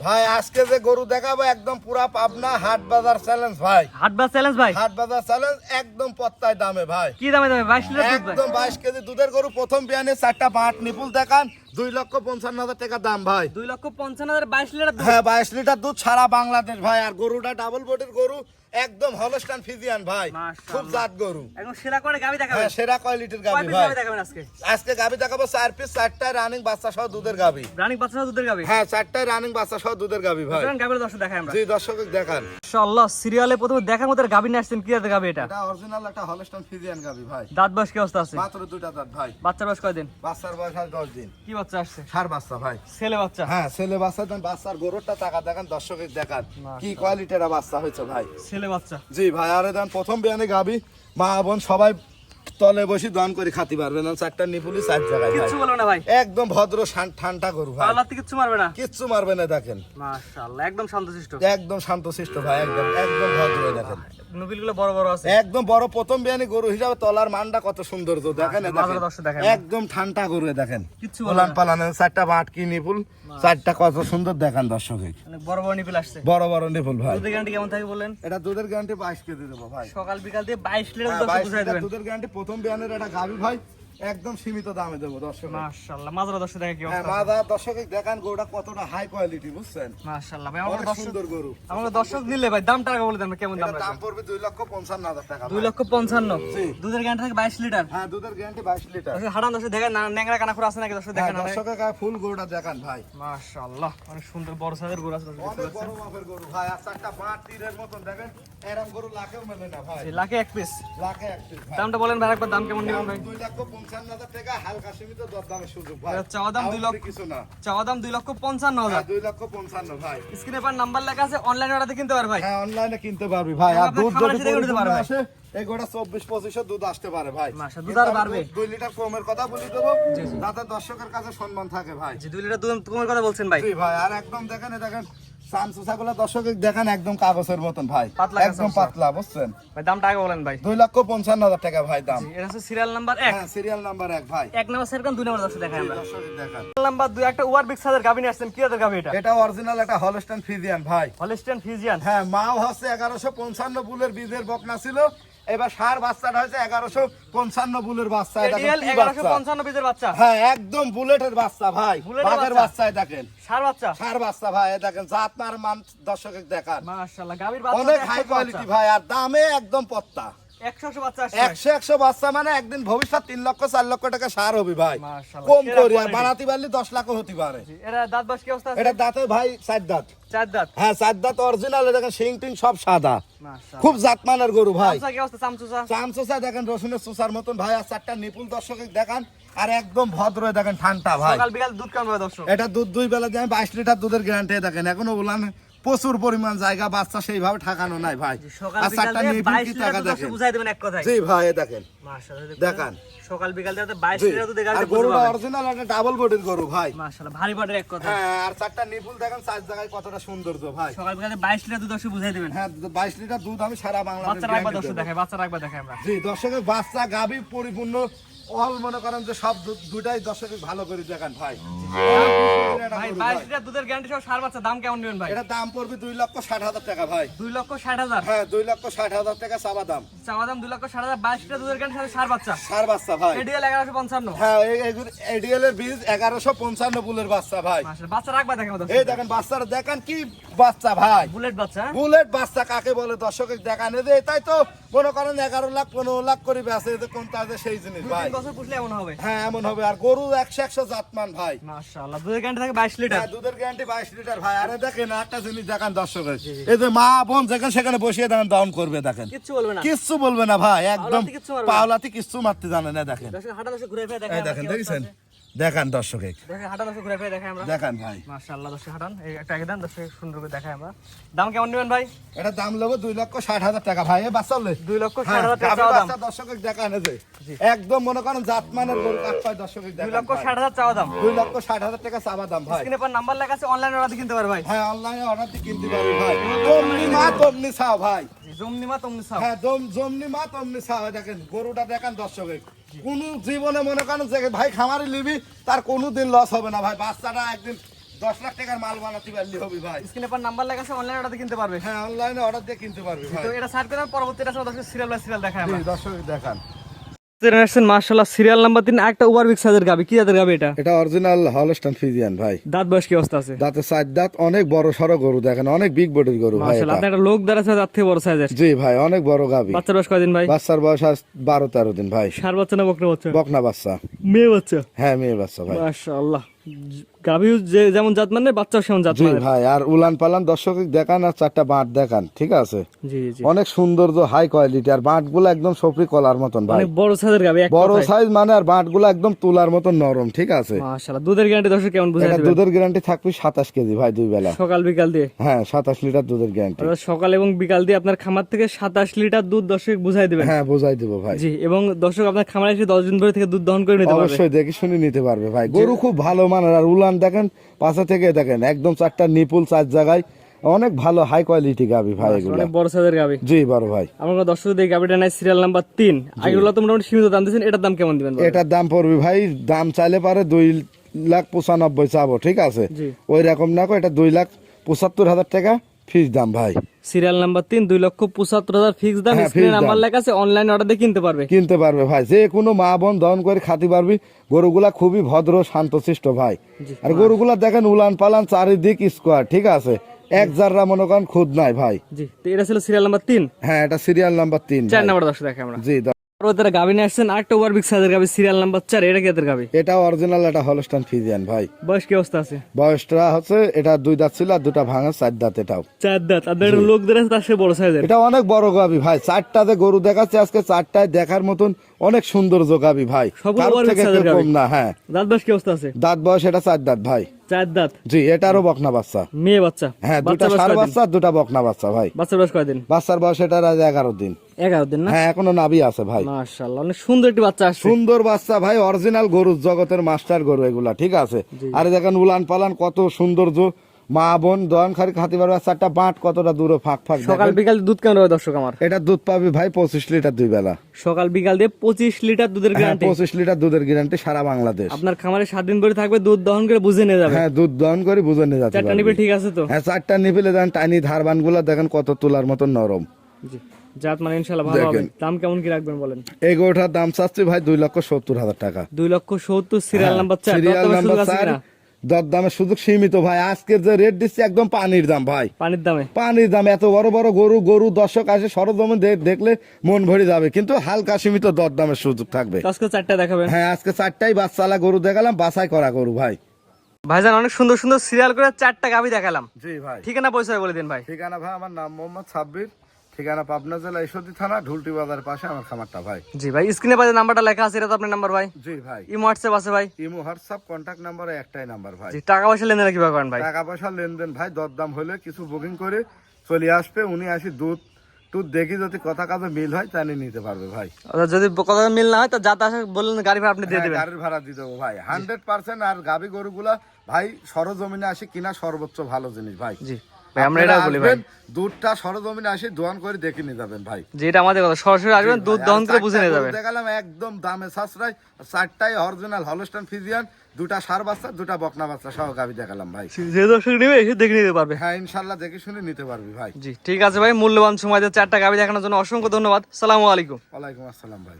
ভাই আজকে যে গরু দেখাবো একদম পুরা পাবনা হাট বাজার চ্যালেঞ্জ ভাই। হাট বাজার চ্যালেঞ্জ ভাই? হাট বাজার চ্যালেঞ্জ একদম পত্তায় দামে ভাই। কি দামে দামে? বাইশ লিটার একদম বাইশ কেজি দুধের গরু প্রথম বিয়ানে চারটা পাট নিপুল দেখান দুই লক্ষ পঞ্চান্ন হাজার টাকা দাম ভাই। দুই লক্ষ পঞ্চান্ন হাজার বাইশ লিটার হ্যাঁ বাইশ লিটার দুধ সারা বাংলাদেশ ভাই। আর গরুটা ডাবল বডির গরু একদম হলস্টান ফিজিয়ান ভাই। খুব জাত গরু। এখন সেরা করে গাবি দেখাবেন? হ্যাঁ সেরা কোয়ালিটির গাবি ভাই? দেখাবেন আজকে? আজকে গাবি দেখাবো চার পিস চারটায় রানিং বাচ্চা সহ দুধের গাবি রানিং বাচ্চা সহ দুধের গাবি হ্যাঁ চারটায় রানিং বাচ্চা সহ দুধের গাবি ভাই। সুতরাং গাবির দর্শক দেখাই আমরা। জি দর্শক দেখান। মাশাআল্লাহ সিরিয়ালে প্রথমে দেখার মতো গাবি নিয়ে আসছেন। কি গাবি এটা? এটা অরিজিনাল একটা হলস্টান ফিজিয়ান গাবি ভাই। দাঁত বয়স কি অবস্থা আছে? মাত্র দুইটা দাঁত ভাই। বাচ্চার বয়স কয়দিন? বাচ্চার বয়স আর দশ দিন। কি বাচ্চা আসছে? সার বাচ্চা ভাই। ছেলে বাচ্চা? হ্যাঁ ছেলে বাচ্চা দেন বাচ্চার গরুরটা টাকা দেখান দর্শকের দেখান। কি কোয়ালিটির বাচ্চা হয়েছে ভাই। ছেলে বাচ্চা। জি ভাই আরে দেন প্রথম বিয়ানে গাবি মা বোন সবাই তলে বসে দান করে খাতি পারবে না চারটা নিপুলি চার জায়গায় কিচ্ছু বলবে না ভাই। একদম ভদ্র ঠান্ডা গরু ভাই। আল্লাহ কিচ্ছু মারবে না। কিচ্ছু মারবে না দেখেন। মাশাআল্লাহ একদম শান্তশিষ্ট। একদম শান্তশিষ্ট ভাই একদম একদম ভদ্র দেখেন। নবিলগুলো বড় বড় আছে। একদম বড় প্রথম বিয়ানি গরু হিসাবে তলার মানটা কত সুন্দর তো দেখেন দেখেন। একদম ঠান্ডা গরু দেখেন। কিচ্ছু বলবে পালান চারটা বাট কি নিপুল চারটা কত সুন্দর দেখেন দর্শকে বড় বড় নিপুল আসছে। বড় বড় নিপুল ভাই। দুধের গ্যারান্টি কেমন থাকে বলেন এটা দুধের গ্যারান্টি বাইশ কেজি দেবো ভাই। সকাল বিকাল দিয়ে বাইশ লিটার হ্যাঁ, দুধ বুঝাই দেবেন। দুধের গ্যারান্টি প্রথম বিয়ানের একটা গাবি ভাই। একদম সীমিত দামে দেবো দর্শক। মাশাআল্লাহ মাঝারি দর্শক দেখে কি হ্যাঁ অবস্থা? মাদা দর্শকে দেখান গরুটা কতটা হাই কোয়ালিটি বুঝছেন? মাশাআল্লাহ ভাই আমার দর্শক সুন্দর গরু। আমাকে দর্শক নিলে ভাই দামটা আগে বলে দেন কেমন দাম দাম পড়বে লক্ষ পঞ্চান্ন হাজার টাকা দুই লক্ষ পঞ্চান্ন। জি। দুধের গ্যারান্টি থাকে বাইশ লিটার? হ্যাঁ দুধের গ্যারান্টি লিটার। দর্শক হাঁটান দর্শক দেখেন ন্যাংরা কানাখুর আছে নাকি? দর্শক হ্যাঁ দেখেন ফুল গরুটা দেখান ভাই। মাশাআল্লাহ অনেক সুন্দর বড় সাইজের গরু আছে অনেক বড় মাপের গরু ভাই আর চারটা পাঁচ তীরের মতন দেখেন এরম গরু লাখেও মেলে না ভাই। লাখে এক পিস লাখে এক piece দামটা বলেন ভাই একবার দাম কেমন নেবেন ভাই? দুই লক্ষ পঞ্চান্ন হাজার টাকা হালকা সীমিত দরদামের সুযোগ ভাই। চাওয়া দাম দুই লক্ষ- কিছু না। চাওয়া দাম দুই লক্ষ পঞ্চান্ন হ্যাঁ, হাজার দুই লক্ষ পঞ্চান্ন ভাই। স্ক্রিনে পার নাম্বার লেখা আছে অনলাইন অর্ডার কিনতে পার ভাই। হ্যাঁ অনলাইনে কিনতে পারবি ভাই। আর দুধ যদি এসে দেখে নিতে পরিপূর্ণ পারবে। আসে এই গোটা চব্বিশ পঁচিশশো দুধ আসতে পারে ভাই। দুধ কিন্তু বাড়বে। দুই লিটার কমের কথা বলি দেবো। যাতে দর্শকের কাছে সম্মান থাকে ভাই। দুই লিটার দুধ তোমার কথা বলছেন ভাই। ভাই আর একদম দেখেন দেখেন সামসুসাগুলো দর্শকের দেখেন একদম কাগজের মতন ভাই। একদম পাতলা বুঝছেন? ভাই দামটা আগে বলেন ভাই। দুই লক্ষ পঞ্চান্ন হাজার টাকা ভাই দাম। এটা হচ্ছে সিরিয়াল নাম্বার এক। সিরিয়াল নাম্বার এক ভাই। এক নাম্বার সেরকম দুই নাম্বার দর্শক দেখাই দেখান। নাম্বার দুই একটা ওয়ার বিগ সাইজের গাভী নিয়ে আসছেন। কি জাতের গাভী এটা? এটা অরিজিনাল একটা হলস্টাইন ভাই। হ্যাঁ মাও হচ্ছে এগারোশো পঞ্চান্ন বুলের বীজের বকনা ছিল। এবার সার বাচ্চাটা হয়েছে এগারোশো পঞ্চান্ন বুলের বাচ্চা? পঞ্চান্ন বাচ্চা। হ্যাঁ একদম বুলেটের বাচ্চা ভাই বাঘের বাচ্চা? বাচ্চায় দেখেন। সার বাচ্চা। সার বাচ্চা ভাই দেখেন জাত মার মান দর্শকের দেখান। অনেক হাই কোয়ালিটি ভাই আর দামে একদম পত্তা। একশো একশো বাচ্চা আসছে। একশো একশো বাচ্চা মানে একদিন ভবিষ্যৎ তিন লক্ষ চার লক্ষ টাকা সার হবে ভাই। কম সেরা করি আর quality। বানাতে পারলে দশ লাখও হতে পারে। এরা দাঁত বাস কি অবস্থা আছে? এটা দাঁতে ভাই চার দাঁত। চার দাঁত? হ্যাঁ চার দাঁত অরিজিনাল দেখেন শিং টিং সব সাদা। খুব জাতমানের গরু ভাই। চামচা কি অবস্থা চামচুসা দেখেন রসুনের চোষার মতন ভাই আর চারটা নিপুল দর্শক দেখান আর একদম ভদ্র দেখেন ঠান্ডা ভাই। সকাল বিকাল দুধ দর্শক? এটা দুধ দুই বেলা দিয়ে আমি বাইশ লিটার দুধের গ্যারান্টি দেখেন এখনও বললাম প্রচুর পরিমাণ জায়গা বাচ্চা সেইভাবে ঠাকানো নাই ভাই। আর চারটা টাকা দেখেন। বুঝাই দেবেন এক কথায়। জি ভাই দেখেন। দেখান। সকাল বিকাল দিয়ে বাইশ জি। লিটার দুধে আর গরুটা অরিজিনাল একটা ডাবল বডির গরু ভাই। মাশাআল্লাহ ভারী পাটের এক কথা। হ্যাঁ আর চারটা নিপুল দেখেন চার জায়গায় কতটা সৌন্দর্য ভাই। সকাল বিকালে বাইশ লিটার দুধ দর্শক বুঝাই দেবেন। হ্যাঁ বাইশ লিটার দুধ আমি সারা বাংলাদেশ বাচ্চা রাখবা দর্শক দেবো। বাচ্চা রাখবা দেখায় আমরা। জি দর্শকের বাচ্চা গাভী পরিপূর্ণ অল মনে করেন যে সব দুটাই দর্শকের ভালো করে দেখান ভাই। ভাই বাইশ লিটার দুধের গ্যারান্টি সহ সার বাচ্চা দাম কেমন নেবেন ভাই? এটা দাম পড়বে দুই লক্ষ ষাট হাজার টাকা ভাই। দুই লক্ষ ষাট হাজার? হ্যাঁ দুই লক্ষ ষাট হাজার টাকা চাবা দাম। চাওয়া দাম দুই লক্ষ ষাট হাজার বাইশ লিটার দুধের গ্যারান্টি সাথে সার বাচ্চা। সার বাচ্চা ভাই। এডিএল এগারোশো পঞ্চান্ন। হ্যাঁ এডিএল এর বীজ এগারোশো পঞ্চান্ন বুলের বাচ্চা ভাই। বাচ্চা রাখবা দেখেন এই দেখেন বাচ্চারা দেখেন কি বাচ্চা ভাই। বুলেট বাচ্চা হ্যাঁ? বুলেট বাচ্চা কাকে বলে? দর্শক দেখান যে এটাই তো মনে করেন এগারো লাখ পনেরো লাখ করে বেঁচে কোনটা যে সেই জিনিস ভাই। বছর পুষলে এমন হবে। হ্যাঁ এমন হবে। আর গরু একশো একশো জাতমান ভাই। মাশাআল্লাহ। দুধের গ্যারান্টি থাকে বাইশ লিটার? দুধের গ্যারান্টি বাইশ লিটার। ভাই আরে দেখেন একটা জিনিস দেখান দর্শকের এই যে মা বোন যেখানে সেখানে বসিয়ে করবে দেখেন। কিচ্ছু বলবে না। কিচ্ছু বলবে না ভাই একদম পাওলাতে কিচ্ছু মারতে জানে না দেখেন। দর্শক হাঁটা দর্শক ঘুরে ফিরে এই দেখায় দেখেন দেখেছেন? দেখান দেখেন দর্শক। দেখান ভাই। মাশাআল্লাহ দর্শক হাঁটান। একটা আগে দেন দর্শক সুন্দর করে দেখায় আমরা। দাম কেমন নেবেন ভাই? এটা দাম লক্ষ ষাট হাজার টাকা ভাই বাচ্চা লক্ষ ষাট হ্যাঁ, হাজার টাকা চাওয়া দাম। বাচ্চা দেখান যে। একদম মনে করেন জাতমানের গরু লক্ষ ভাই। ষাট হাজার চাওয়া দাম। লক্ষ ষাট হাজার টাকা চাবা দাম ভাই। স্ক্রিনে পর নাম্বার লেখা আছে অনলাইন অর্ডার কিনতে পারে ভাই। হ্যাঁ অনলাইনে অর্ডার কিনতে পারবি ভাই। তমনি মা তমনি চাও ভাই। জমনি মা তমনি সাপ হ্যাঁ জমনি মা তমনি চাও দেখেন গরুটা দেখেন দর্শকের। কোন জীবনে মনে করেন যে ভাই খামারি নিবি তার কোনো দিন লস হবে না ভাই। বাচ্চাটা একদিন দশ লাখ টাকার মাল বানাতে পারলি হবি ভাই। স্ক্রিনে পর নাম্বার লেখা আছে অনলাইন অর্ডার কিনতে পারবে। হ্যাঁ অনলাইনে অর্ডার দিয়ে কিনতে পারবে ভাই। তো এটা সার্চ করে পরবর্তীটা দর্শক সিরিয়াল বাই সিরিয়াল দেখায় দর্শক দেখান। জেনারেশন মার্শাল্লাহ সিরিয়াল নাম্বার তিন একটা ওভার সাইজের গাবি। কি জাতের গাবি এটা? এটা অরিজিনাল হলস্টান ফিজিয়ান ভাই। দাঁত বয়স কি অবস্থা আছে? দাঁতে চার দাঁত অনেক বড় সরো গরু দেখেন অনেক বিগ বডির গরু ভাই। একটা লোক থেকে বড় সাইজের জি ভাই অনেক বড় গাবি। বাচ্চার বয়স কয়দিন ভাই? বাচ্চার বয়স আজ বারো তেরো দিন ভাই। সার বাচ্চা না বকনা বাচ্চা? বকনা বাচ্চা। মেয়ে বাচ্চা? হ্যাঁ মেয়ে বাচ্চা ভাই। মাশাআল্লাহ। গাভি যে যেমন জাত মানে বাচ্চাও সেমন জাত জি মানে। ভাই আর উলান পালান দর্শক দেখান আর চারটা বাঁট দেখান ঠিক আছে? জি জি। অনেক সৌন্দর্য হাই কোয়ালিটি আর বাঁটগুলো একদম সফরি কলার মতন ভাই। অনেক বড় সাইজের গাভি বড় সাইজ মানে আর বাঁটগুলো একদম তুলার মতন নরম ঠিক আছে? মাশাআল্লাহ দুধের গ্যারান্টি দর্শক কেমন দুধের গ্যারান্টি থাকবে সাতাশ কেজি ভাই দুই বেলা। সকাল বিকাল দিয়ে? হ্যাঁ সাতাশ লিটার দুধের গ্যারান্টি সকাল এবং বিকাল দিয়ে আপনার খামার থেকে সাতাশ লিটার দুধ দর্শক বুঝাই দিবেন। হ্যাঁ বোঝাই দেবো ভাই। জি এবং দর্শক আপনার খামারে এসে দশ দিন ধরে থেকে দুধ দহন করে নিতে পারবে। অবশ্যই দেখে শুনে নিতে পারবে ভাই। গরু খুব ভালো মানের আর উলান দেখেন পাশে থেকে দেখেন একদম চারটা নিপুল চার জায়গায়। অনেক ভালো হাই কোয়ালিটি গাবি ভাই এগুলো। অনেক বড় সাইজের গাবি। জি বড় ভাই। আমার দর্শক দেখি গাবিটা নাই সিরিয়াল নাম্বার তিন। আগেগুলো তো মোটামুটি সীমিত দাম দিয়েছেন এটার দাম কেমন দিবেন এটার দাম পড়বে ভাই দাম চাইলে পারে দুই লাখ পঁচানব্বই চাবো ঠিক আছে? ওই রকম না কো এটা দুই লাখ পঁচাত্তর হাজার টাকা। ফিস দাম ভাই। সিরিয়াল নাম্বার তিন দুই লক্ষ পঁচাত্তর হাজার ফিক্স দাম হ্যাঁ, স্ক্রিনে নাম্বার লেখা আছে অনলাইন অর্ডার দিয়ে কিনতে পারবে। কিনতে পারবে ভাই। যে কোনো মা বোন দহন করে খাতে পারবি গরুগুলা খুবই ভদ্র শান্তশিষ্ট ভাই। আর গরুগুলা দেখেন উলান পালান চারিদিক স্কোয়ার ঠিক আছে? এক জাররা মনে করেন খুদ নাই ভাই। জি এটা ছিল সিরিয়াল নাম্বার তিন। হ্যাঁ এটা সিরিয়াল নাম্বার তিন চার। নাম্বার দর্শক দেখে আমরা। জি দ- পরবর্তীতে নিয়ে আসছেন আটটা ওভার বিগ সাইজের গাভি সিরিয়াল নাম্বার চার এটা কি এদের এটা অরিজিনাল এটা হলস্টান ফিজিয়ান ভাই। বয়স কি অবস্থা আছে? বয়সটা হচ্ছে এটা দুই দাঁত ছিল আর দুটা ভাঙা চার দাঁত এটাও। চার দাঁত আর লোক ধরে তার সে বড় সাইজের এটা অনেক বড় গাবি ভাই। চারটাতে গরু দেখাচ্ছে আজকে চারটায় দেখার মতন অনেক সুন্দর গাবি ভাই। কারোর থেকে। কম না হ্যাঁ। দাঁত বয়স কি অবস্থা আছে? দাঁত বয়স এটা চার দাঁত ভাই। চার দাঁত? জি এটারও বকনা বাচ্চা। মেয়ে বাচ্চা। হ্যাঁ দুটা সার বাচ্চা দুটা বকনা বাচ্চা ভাই। বাচ্চার বয়স কয়দিন? বাচ্চার বয়স এটার আজ এগারো দিন। এগারো দিন না? হ্যাঁ এখনও নাভি আছে ভাই। মাশাআল্লাহ অনেক সুন্দর একটি বাচ্চা আসছে। সুন্দর বাচ্চা ভাই অরিজিনাল গরুর জগতের মাস্টার গরু এগুলা ঠিক আছে? আর দেখেন উলান পালান কত সৌন্দর্য। মা বোন খারি খাতে পারবে চারটা বাঁট কতটা দূরে ফাঁক ফাঁক সকাল বিকাল দুধ কেমন হবে দর্শক আমার? এটা দুধ পাবি ভাই পঁচিশ লিটার দুই বেলা। সকাল বিকাল দিয়ে পঁচিশ লিটার দুধের হ্যাঁ গ্যারান্টি পঁচিশ লিটার দুধের গ্যারান্টি সারা বাংলাদেশ। আপনার খামারে সাত দিন ধরে থাকবে দুধ দহন করে বুঝে নিয়ে যাবে। হ্যাঁ দুধ দহন করে বুঝে নিয়ে চারটা নিবে ঠিক আছে তো? হ্যাঁ চারটা নিপিলে দেখেন টাইনি ধারবানগুলা দেখেন কত তোলার মতো নরম। জি। জাত মানে ইনশাল্লাহ ভালো হবে। দাম কেমন কি রাখবেন বলেন? এই দাম চাচ্ছি ভাই দুই লক্ষ সত্তর হাজার টাকা। দুই লক্ষ সত্তর সিরিয়াল নাম্বার চার। সিরিয়াল নাম্বার চার। কিনা? দর দামের সুযোগ সীমিত ভাই। আজকের যে রেট দিচ্ছে একদম পানির দাম ভাই। পানির দামে? পানির দাম এত বড় বড় গরু গরু দর্শক আসে সরজমে দেখলে মন ভরে যাবে। কিন্তু হালকা সীমিত দর দামের সুযোগ থাকবে। আজকে চারটা দেখাবেন? হ্যাঁ আজকে চারটাই বাচ্চালা গরু দেখালাম বাছাই করা গরু ভাই। ভাইজান অনেক সুন্দর সুন্দর সিরিয়াল করে চারটা গাভি দেখালাম। জি ভাই। ঠিকানা পয়সা বলে দিন ভাই। ঠিকানা ভাই আমার নাম মোহাম্মদ সাব্বির। ঠিকানা পাবনা জেলা ঈশ্বরদী থানা ঢুলটি বাজার পাশে আমার খামারটা ভাই। জি ভাই স্ক্রিনে পাশে নাম্বারটা লেখা আছে এটা তো আপনার নাম্বার ভাই? জি ভাই। ইমো হোয়াটসঅ্যাপ আছে ভাই? ইমো হোয়াটসঅ্যাপ কন্ট্যাক্ট নাম্বার একটাই নাম্বার ভাই। জি টাকা পয়সা লেনদেন কীভাবে করেন ভাই? টাকা পয়সা লেনদেন ভাই দরদাম হলে কিছু বুকিং করে চলে আসবে উনি আসি দুধ টুধ দেখি যদি কথা কাজে মিল হয় তাহলে নিতে পারবে ভাই। অর্থাৎ যদি কথা মিল না হয় তো যাতে আসে বললেন গাড়ি ভাড়া আপনি দিয়ে হ্যাঁ, দেবেন। গাড়ির ভাড়া দিয়ে দেবো ভাই। হান্ড্রেড পার্সেন্ট আর গাভি গরুগুলা ভাই সরজমিনে আসি কিনা সর্বোচ্চ ভালো জিনিস ভাই। জি। ভাই আমরা এটা বলি ভাই। দুধটা সরজমিনে আসি দোয়ান করে দেখে নিয়ে যাবেন ভাই। যে আমাদের কথা সরাসরি আসবেন দুধ দহন করে বুঝে নিয়ে যাবেন। দেখালাম একদম দামে সাশ্রয় চারটাই অরিজিনাল হলস্টান ফিজিয়ান দুটা সার বাচ্চা দুটা বকনা বাচ্চা সহ দেখালাম ভাই। যে দর্শক নেবে এসে দেখে নিতে পারবে। হ্যাঁ ইনশাল্লাহ দেখে শুনে নিতে পারবি ভাই। জি ঠিক আছে ভাই মূল্যবান সময় দিয়ে চারটা গাভি দেখানোর জন্য অসংখ্য ধন্যবাদ। সালামু আলাইকুম। ওয়ালাইকুম আসসালাম ভাই।